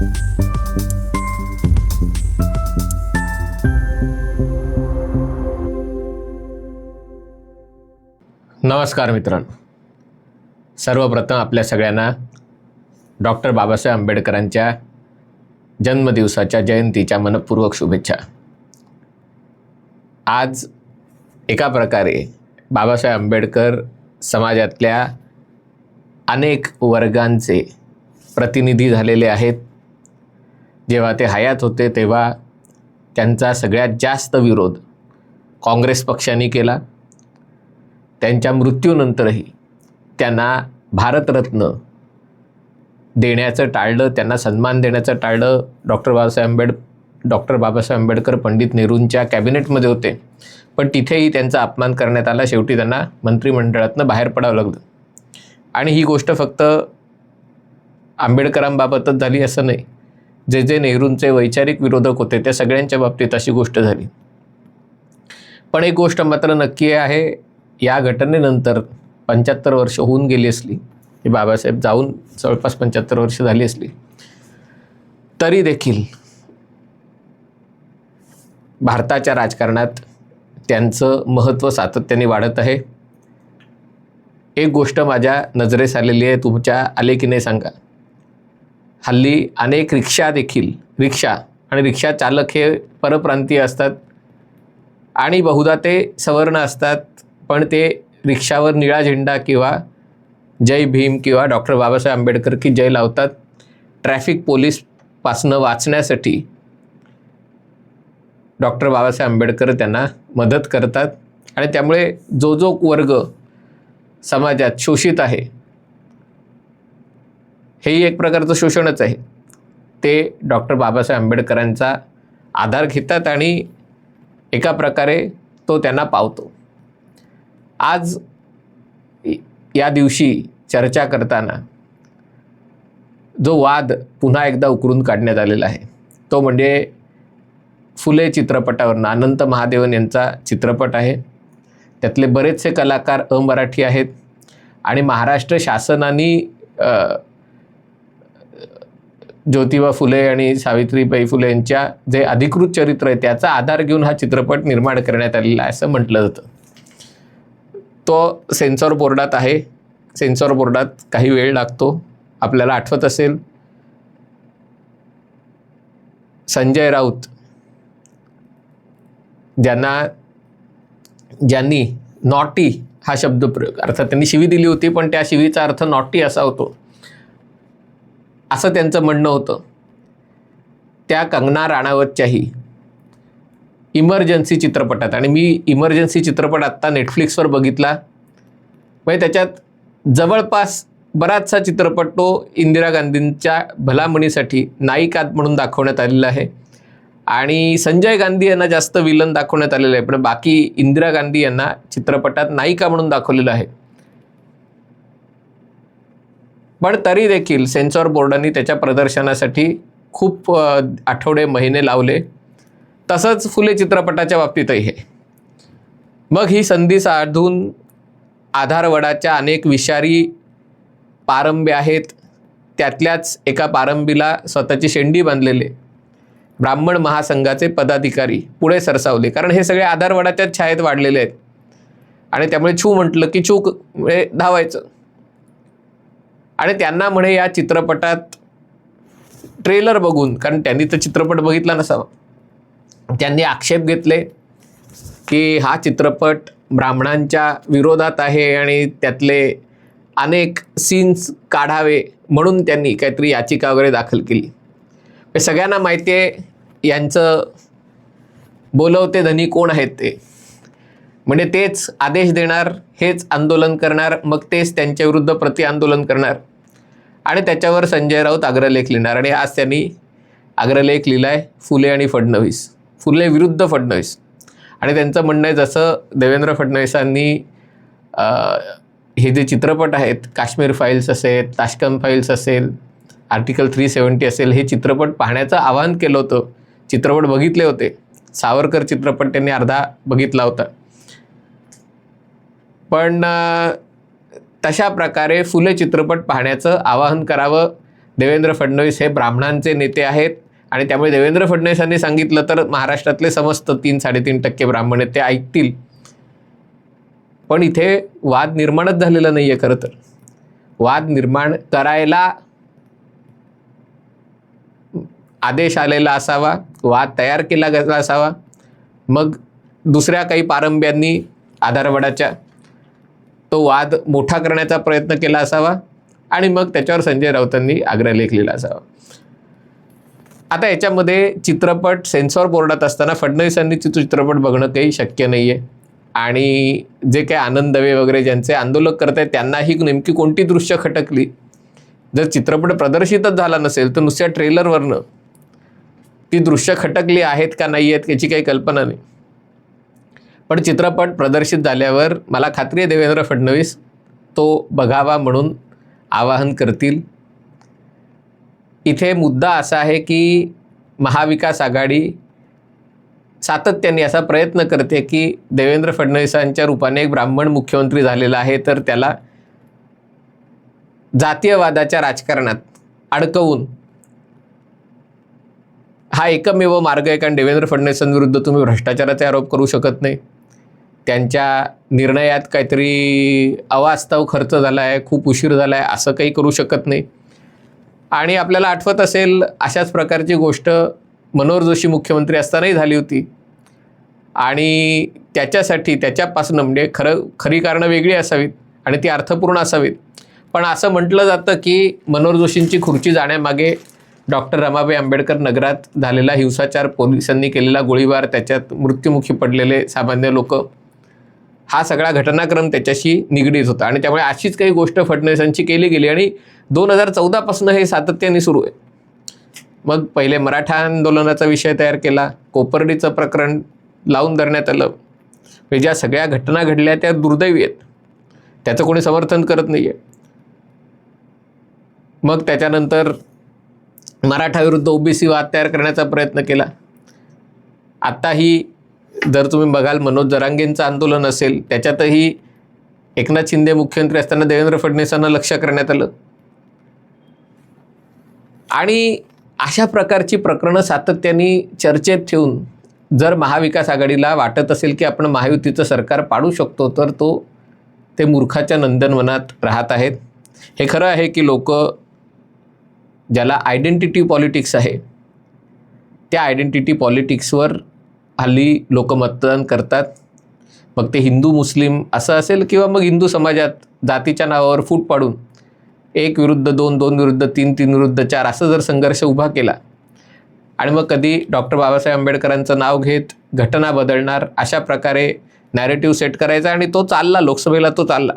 नमस्कार मित्रांनो. सर्वप्रथम आपल्या सगळ्यांना डॉक्टर बाबासाहेब आंबेडकरांच्या जन्मदिवसाच्या जयंतीच्या मनपूर्वक शुभेच्छा. आज एका प्रकारे बाबासाहेब आंबेडकर समाजातल्या अनेक वर्गांचे प्रतिनिधी झालेले आहेत. जेव्हा ते हयात होते तेव्हा त्यांचा सगळ्यात जास्त विरोध काँग्रेस पक्षाने केला. त्यांच्या मृत्यूनंतरही त्यांना भारतरत्न देण्याचं टाळलं त्यांना सन्मान देण्याचं टाळलं. डॉक्टर बाबासाहेब आंबेड डॉक्टर बाबासाहेब आंबेडकर पंडित नेहरूंच्या कॅबिनेटमध्ये होते. पण तिथेही त्यांचा अपमान करण्यात आला. शेवटी त्यांना मंत्रिमंडळातनं बाहेर पडावं लागलं. आणि ही गोष्ट फक्त आंबेडकरांबाबतच झाली असं नाही. जे जे नेहरूंचे वैचारिक विरोधक होते त्या सगळ्यांच्या बाबतीत अशी गोष्ट झाली. पण एक गोष्ट मात्र नक्की आहे या घटनेनंतर पंच्याहत्तर वर्ष होऊन गेली असली की बाबासाहेब जाऊन जवळपास पंच्याहत्तर वर्ष झाली असली तरी देखील भारताच्या राजकारणात त्यांचं महत्त्व सातत्याने वाढत आहे. एक गोष्ट माझ्या नजरेस आलेली आहे तुमच्या आले की नाही सांगा. हल्ली अनेक रिक्षा देखील रिक्षा आणि रिक्षा चालक हे परप्रांतीय असतात. आणि बहुधा ते सवर्ण असतात पण ते रिक्षावर निळा झेंडा किंवा जय भीम किंवा डॉक्टर बाबासाहेब आंबेडकर की जय लावतात. ट्रॅफिक पोलीसपासनं वाचण्यासाठी डॉक्टर बाबासाहेब आंबेडकर त्यांना मदत करतात. आणि त्यामुळे जो जो वर्ग समाजात शोषित आहे हेही एक प्रकारचं शोषणच आहे. ते डॉक्टर बाबासाहेब आंबेडकरांचा आधार घेतात आणि एका प्रकारे तो त्यांना पावतो. आज या दिवशी चर्चा करताना जो वाद पुन्हा एकदा उकरून काढण्यात आलेला आहे तो म्हणजे फुले चित्रपटावरनं अनंत महादेवन यांचा चित्रपट आहे. त्यातले बरेचसे कलाकार अमराठी आहेत आणि महाराष्ट्र शासनाने ज्योतिबा फुले आणि सावित्रीबाई फुले यांच्या जे अधिकृत चरित्र आहे त्याचा आधार घेऊन हा चित्रपट निर्माण करण्यात आलेला आहे असं म्हटलं जातं. तो सेन्सॉर बोर्डात आहे. सेन्सॉर बोर्डात काही वेळ लागतो. आपल्याला आठवत असेल. संजय राऊत ज्यांना ज्यांनी नॉटी हा शब्द प्रयोग अर्थात त्यांनी शिवी दिली होती पण त्या शिवीचा अर्थ नॉटी असा होतो. असं त्यांचं म्हणणं होतं. त्या कंगना राणावतच्याही इमर्जन्सी चित्रपटात आणि मी इमर्जन्सी चित्रपट आत्ता नेटफ्लिक्सवर बघितला. म्हणजे त्याच्यात जवळपास बराचसा चित्रपट तो इंदिरा गांधींच्या भलामणीसाठी नायिकात म्हणून दाखवण्यात आलेला आहे. आणि संजय गांधी यांना जास्त विलन दाखवण्यात आलेलं आहे पण बाकी इंदिरा गांधी यांना चित्रपटात नायिका म्हणून दाखवलेलं आहे. पण तरी देखील सेन्सॉर बोर्डाने त्याच्या प्रदर्शनासाठी खूप आठवडे महिने लावले. तसंच फुले चित्रपटाच्या बाबतीतही हे. मग ही संधी साधून आधारवडाच्या अनेक विषारी पारंबे आहेत. त्यातल्याच एका पारंबीला स्वतःची शेंडी बांधलेले. ब्राह्मण महासंघाचे पदाधिकारी पुढे सरसावले. कारण हे सगळे आधारवडाच्या छायेत वाढलेले आहेत. आणि त्यामुळे छू म्हटलं की चूक म्हणजे धावायचं. आणि त्यांना म्हणे या चित्रपटात ट्रेलर बघून कारण त्यांनी तर चित्रपट बघितला नसावा. त्यांनी आक्षेप घेतले की हा चित्रपट ब्राह्मणांच्या विरोधात आहे आणि त्यातले अनेक सीन्स काढावे म्हणून त्यांनी काहीतरी याचिका वगैरे दाखल केली. सगळ्यांना माहिती आहे यांचं बोलवते धनी कोण आहेत ते? म्हणजे तेच आदेश देणार हेच आंदोलन करणार मग तेच त्यांच्या विरुद्ध प्रति आंदोलन करणार. आणि त्याच्यावर संजय राऊत अग्रलेख लिहिणार. आणि आज त्यांनी अग्रलेख लिहिला आहे फुले आणि फडणवीस. फुले विरुद्ध फडणवीस. आणि त्यांचं म्हणणं आहे जसं देवेंद्र फडणवीसांनी हे जे चित्रपट आहेत काश्मीर फाईल्स असेल ताशकंद फाईल्स असेल आर्टिकल थ्री सेवन्टी असेल हे चित्रपट पाहण्याचं आवाहन केलं होतं. चित्रपट बघितले होते. सावरकर चित्रपट त्यांनी अर्धा बघितला होता. पण तशा प्रकारे फुले चित्रपट पाहण्याचं आवाहन करावं. देवेंद्र फडणवीस हे ब्राह्मणांचे नेते आहेत आणि त्यामुळे देवेंद्र फडणवीसांनी सांगितलं तर महाराष्ट्रातले समस्त तीन साडेतीन टक्के ब्राह्मण आहेत ते ऐकतील. पण इथे वाद निर्माणच झालेला नाही आहे खरं तर. वाद निर्माण करायला आदेश आलेला असावा वाद तयार केला गेला असावा. मग दुसऱ्या काही पारंब्यांनी आधारवडाच्या तो वाद मोठा करण्याचा प्रयत्न केला असावा आणि मग त्याच्यावर संजय राऊतांनी आग्रह लेखलेला असावा. आता याच्यामध्ये चित्रपट सेन्सॉर बोर्डात असताना फडणवीसांनी चित्रपट बघणं काही शक्य नाही आहे आणि जे काही आनंद दवे वगैरे ज्यांचे आंदोलक करत आहेत त्यांनाही नेमकी कोणती दृश्य खटकली? जर चित्रपट प्रदर्शितच झाला नसेल तर नुसत्या ट्रेलरवरनं ती दृश्य खटकली आहेत का नाही आहेत याची काही कल्पना नाही. पण चित्रपट प्रदर्शित झाल्यावर मला खात्री आहे देवेंद्र फडणवीस तो बघावा म्हणून आवाहन करतील. इथे मुद्दा असा आहे की महाविकास आघाडी सातत्याने असा प्रयत्न करते की देवेंद्र फडणवीसांच्या रूपाने एक ब्राह्मण मुख्यमंत्री झालेला आहे तर त्याला जातीयवादाच्या राजकारणात अडकवून हा एकमेव मार्ग आहे कारण देवेंद्र फडणवीसांविरुद्ध तुम्ही भ्रष्टाचाराचे आरोप करू शकत नाही. त्यांच्या निर्णयात काहीतरी अवास्तव खर्च झाला आहे खूप उशीर झाला आहे असं काही करू शकत नाही. आणि आपल्याला आठवत असेल अशाच प्रकारची गोष्ट मनोहर जोशी मुख्यमंत्री असतानाही झाली होती. आणि त्याच्यासाठी त्याच्यापासून म्हणजे खरं खरी कारणं वेगळी असावीत आणि ती अर्थपूर्ण असावीत. पण असं म्हटलं जातं की मनोहर जोशींची खुर्ची जाण्यामागे डॉक्टर रमाबाई आंबेडकर नगरात झालेला हिंसाचार पोलिसांनी केलेला गोळीबार त्याच्यात मृत्युमुखी पडलेले सामान्य लोक हा सगळा घटनाक्रम त्याच्याशी निगडीत होता. आणि त्यामुळे अशीच काही गोष्ट फडणवीसांची केली गेली आणि दोन हजार चौदापासून हे सातत्याने सुरू आहे. मग पहिले मराठा आंदोलनाचा विषय तयार केला कोपर्डीचं प्रकरण लावून धरण्यात आलं. म्हणजे ज्या सगळ्या घटना घडल्या त्या दुर्दैवी आहेत. त्याचं कोणी समर्थन करत नाही आहे मग त्याच्यानंतर मराठा विरुद्ध ओबीसी वाद तयार करण्याचा प्रयत्न केला. आत्ताही जर तुम्ही बघाल मनोज जरांगेंचं आंदोलन असेल त्याच्यातही एकनाथ शिंदे मुख्यमंत्री असताना देवेंद्र फडणवीसांना लक्ष करण्यात आलं. आणि अशा प्रकारची प्रकरणं सातत्याने चर्चेत ठेवून जर महाविकास आघाडीला वाटत असेल की आपण महायुतीचं सरकार पाडू शकतो तर तो ते मूर्खाच्या नंदनवनात राहत आहेत. हे खरं आहे की लोक ज्याला आयडेंटिटी पॉलिटिक्स आहे त्या आयडेंटिटी पॉलिटिक्सवर हल्ली लोक मतदान करतात. मग ते हिंदू मुस्लिम असं असेल किंवा मग हिंदू समाजात जातीच्या नावावर फूट पाडून एक विरुद्ध दोन दोन विरुद्ध तीन तीन विरुद्ध चार असं जर संघर्ष उभा केला आणि मग कधी डॉक्टर बाबासाहेब आंबेडकरांचं नाव घेत घटना बदलणार अशा प्रकारे नॅरेटिव्ह सेट करायचा आणि तो चालला लोकसभेला तो चालला.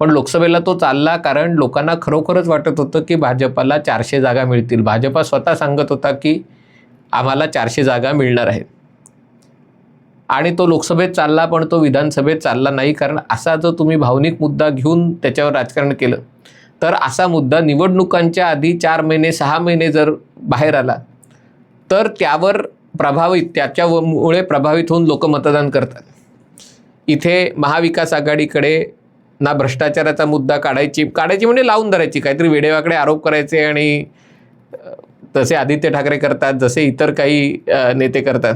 पण लोकसभेला तो चालला कारण लोकांना खरोखरच वाटत होतं की भाजपाला चारशे जागा मिळतील. भाजपा स्वतः सांगत होता की आम्हाला चारशे जागा मिळणार आहेत. आणि तो लोकसभेत चालला पण तो विधानसभेत चालला नाही. कारण असा जो तुम्ही भावनिक मुद्दा घेऊन त्याच्यावर राजकारण केलं तर असा मुद्दा निवडणुकांच्या आधी चार महिने सहा महिने जर बाहेर आला तर त्यावर प्रभावित त्याच्यामुळे प्रभावित होऊन लोक मतदान करतात. इथे महाविकास आघाडीकडे ना भ्रष्टाचाराचा मुद्दा काढायची काढायची म्हणजे लावून धरायची काहीतरी वेडेवाकडे आरोप करायचे आणि तसे आदित्य ठाकरे करतात जसे इतर काही नेते करतात.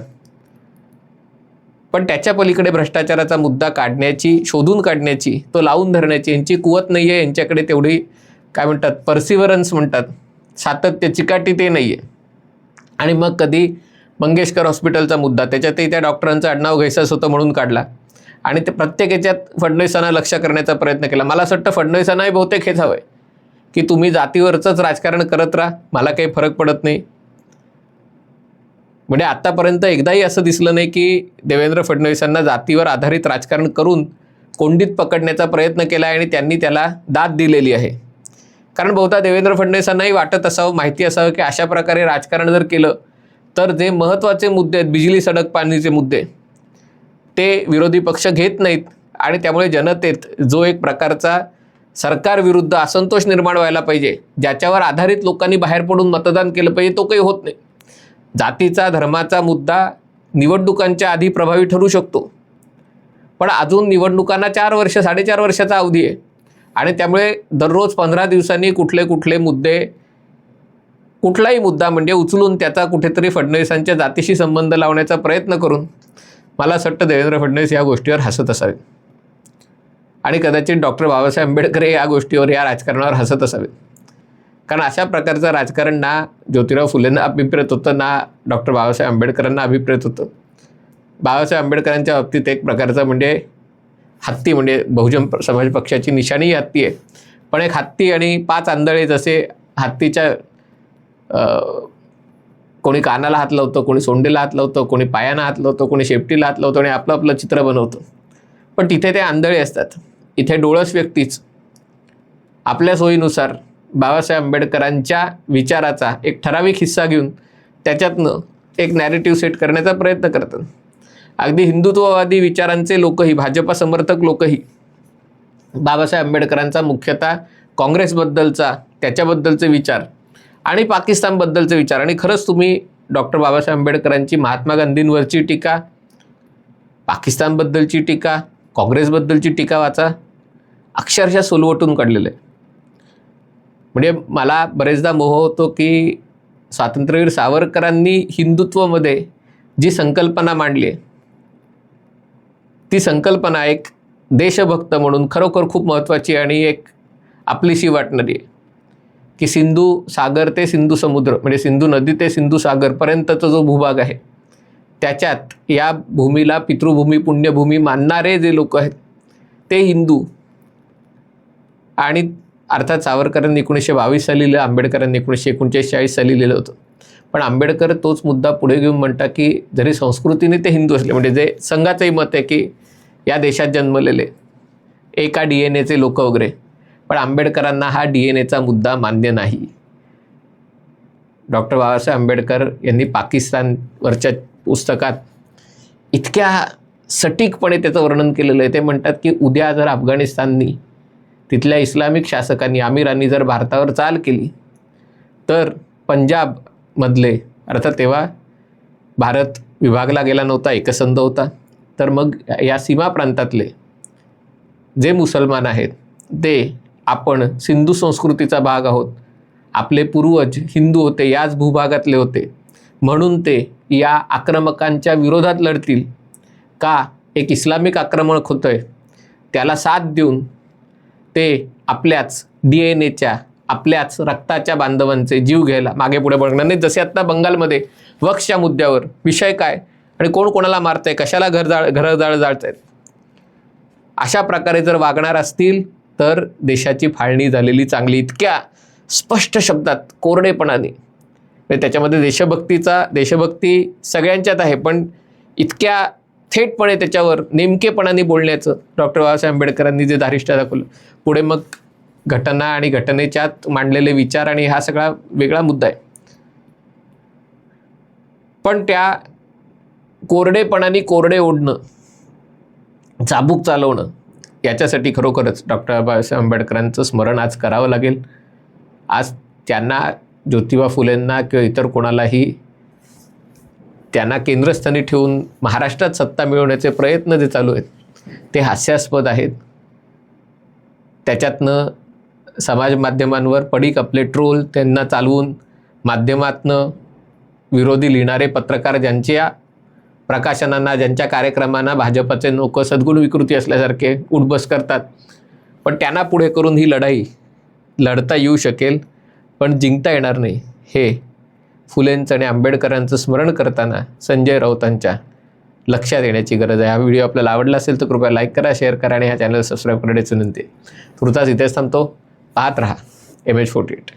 पण त्याच्या पलीकडे भ्रष्टाचाराचा मुद्दा काढण्याची शोधून काढण्याची तो लावून धरण्याची यांची कुवत नाही आहे यांच्याकडे तेवढी काय म्हणतात पर्सिवरन्स म्हणतात. सातत्य चिकाटी ते नाही आहे आणि मग कधी मंगेशकर हॉस्पिटलचा मुद्दा त्याच्यातही त्या डॉक्टरांचं आडनाव घैसास होतं म्हणून काढला. आणि ते प्रत्येक याच्यात फडणवीसांना लक्ष करण्याचा प्रयत्न केला. मला असं वाटतं फडणवीसांनाही बहुतेक हेच हवं आहे की तुम्ही जातीवरचंच राजकारण करत राहा. मला काही फरक पडत नाही. म्हणजे आत्तापर्यंत एकदाही असं दिसलं नाही की देवेंद्र फडणवीसांना जातीवर आधारित राजकारण करून कोंडीत पकडण्याचा प्रयत्न केला आहे आणि त्यांनी त्याला दाद दिलेली आहे. कारण बहुधा देवेंद्र फडणवीसांनाही वाटत असावं माहिती असावं की अशा प्रकारे राजकारण जर केलं तर जे महत्त्वाचे मुद्दे आहेत बिजली सडक पाणीचे मुद्दे ते विरोधी पक्ष घेत नाहीत आणि त्यामुळे जनतेत जो एक प्रकारचा सरकारविरुद्ध असंतोष निर्माण व्हायला पाहिजे ज्याच्यावर आधारित लोकांनी बाहेर पडून मतदान केलं पाहिजे तो काही होत नाही. जातीचा धर्माचा मुद्दा निवडणुकांच्या आधी प्रभावी ठरू शकतो. पण अजून निवडणुकांना चार वर्ष साडेचार वर्षाचा अवधी आहे. आणि त्यामुळे दररोज पंधरा दिवसांनी कुठले कुठले मुद्दे कुठलाही मुद्दा म्हणजे उचलून त्याचा कुठेतरी फडणवीसांच्या जातीशी संबंध लावण्याचा प्रयत्न करून मला असं वाटतं देवेंद्र फडणवीस या गोष्टीवर हसत असावेत. आणि कदाचित डॉक्टर बाबासाहेब आंबेडकर हे या गोष्टीवर या राजकारणावर हसत असावेत. कारण अशा प्रकारचं राजकारण ना ज्योतिराव फुलेंना अभिप्रेत होतं ना डॉक्टर बाबासाहेब आंबेडकरांना अभिप्रेत होतं. बाबासाहेब आंबेडकरांच्या बाबतीत एक प्रकारचं म्हणजे हत्ती म्हणजे बहुजन प- समाज पक्षाची निशाणीही हत्ती आहे. पण एक हत्ती आणि पाच आंधळे जसे हत्तीच्या कोणी कानाला हात लावतं कोणी सोंडेला हात लावतं कोणी पायानं हात लावतं कोणी शेपटीला हात लावतं आणि आपलं आपलं चित्र बनवतं. पण तिथे ते आंधळे असतात. इथे डोळस व्यक्तीच आपल्या सोयीनुसार बाबासाहेब आंबेडकरांच्या विचाराचा एक ठराविक हिस्सा घेऊन त्याच्यातनं एक नॅरेटिव्ह सेट करण्याचा प्रयत्न करतात. अगदी हिंदुत्ववादी विचारांचे लोकही भाजपा समर्थक लोकही बाबासाहेब आंबेडकरांचा मुख्यतः काँग्रेसबद्दलचा त्याच्याबद्दलचे विचार आणि पाकिस्तानबद्दलचे विचार. आणि खरंच तुम्ही डॉक्टर बाबासाहेब आंबेडकरांची महात्मा गांधींवरची टीका पाकिस्तानबद्दलची टीका काँग्रेसबद्दलची टीका वाचा अक्षरशः सोलवटून काढलेलं आहे. म्हणजे मला बरेचदा मोह होतो की स्वातंत्र्यवीर सावरकरांनी हिंदुत्वमध्ये जी संकल्पना मांडली आहे ती संकल्पना एक देशभक्त म्हणून खरोखर खूप महत्त्वाची आणि एक आपलीशी वाटणारी आहे. की सिंधू सागर ते सिंधू समुद्र म्हणजे सिंधू नदी ते सिंधू सागरपर्यंतचा जो भूभाग आहे त्याच्यात या भूमीला पितृभूमी पुण्यभूमी मानणारे जे लोक आहेत ते हिंदू. आणि अर्थात सावरकरांनी एकोणीसशे बावीस साली लिहिलं आंबेडकरांनी एकोणीसशे एकोणचाळीस चाळीस साली लिहिलं होतं. पण आंबेडकर तोच मुद्दा पुढे घेऊन म्हणतात की जरी संस्कृतीने ते हिंदू असले म्हणजे जे संघाचंही मत आहे की या देशात जन्मलेले एका डी एन एचे लोक वगैरे पण आंबेडकरांना हा डी एन एचा मुद्दा मान्य नाही. डॉक्टर बाबासाहेब आंबेडकर यांनी पाकिस्तानवरच्या पुस्तकात इतक्या सटीकपणे त्याचं वर्णन केलेलं आहे. ते म्हणतात की उद्या जर अफगाणिस्ताननी तिथल्या इस्लामिक शासकांनी आमिरांनी जर भारतावर चाल केली तर पंजाबमधले अर्थात तेव्हा भारत विभागला गेला नव्हता एकसंध होता. तर मग या सीमा प्रांतातले जे मुसलमान आहेत ते आपण सिंधू संस्कृतीचा भाग आहोत आपले पूर्वज हिंदू होते याच भूभागातले होते म्हणून ते या आक्रमकांच्या विरोधात लढतील. का एक इस्लामिक आक्रमक होतं आहे त्याला साथ देऊन ते आपल्याच डी एन एच्या आपल्याच रक्ताच्या बांधवांचे जीव घ्यायला मागे पुढे बघणार नाही. जसे आत्ता बंगालमध्ये वक्षच्या मुद्द्यावर विषय काय आणि कोण कोणाला मारतंय कशाला घर जाळ घरं जाळ जाळतायत अशा प्रकारे जर वागणार असतील तर देशाची फाळणी झालेली चांगली. इतक्या स्पष्ट शब्दात कोरडेपणाने. म्हणजे त्याच्यामध्ये देशभक्तीचा देशभक्ती सगळ्यांच्यात आहे पण इतक्या थेटपणे त्याच्यावर नेमकेपणाने बोलण्याचं डॉक्टर बाबासाहेब आंबेडकरांनी जे धारिष्ट्य दाखवलं. पुढे मग घटना आणि घटनेच्यात मांडलेले विचार आणि हा सगळा वेगळा मुद्दा आहे. पण त्या कोरडेपणाने कोरडे ओढणं चाबूक चालवणं याच्यासाठी खरोखरच डॉक्टर बाबासाहेब आंबेडकरांचं स्मरण आज करावं लागेल. आज त्यांना ज्योतिबा फुलेंना किंवा इतर कोणालाही त्यांना केंद्रस्थानी ठेवून महाराष्ट्रात सत्ता मिळवण्याचे प्रयत्न जे चालू आहेत ते हास्यास्पद आहेत. त्याच्यातनं समाज माध्यमांवर पडीक आपले ट्रोल त्यांना चालवून माध्यमातनं विरोधी लिहिणारे पत्रकार ज्यांच्या प्रकाशनांना ज्यांच्या कार्यक्रमांना भाजपचे लोक सद्गुण विकृती असल्यासारखे उठबस करतात. पण त्यांना पुढे करून ही लढाई लढता येऊ शकेल पण जिंकता येणार नाही हे फुलेंचं आणि आंबेडकरांचं स्मरण करताना संजय राऊतांच्या लक्षात येण्याची गरज आहे. हा व्हिडिओ आपल्याला आवडला असेल तर कृपया लाईक करा शेअर करा आणि ह्या चॅनल सबस्क्राईब करण्याची विनंती आहे. तुर्तास इथेच थांबतो. पाहत रहा. M H forty eight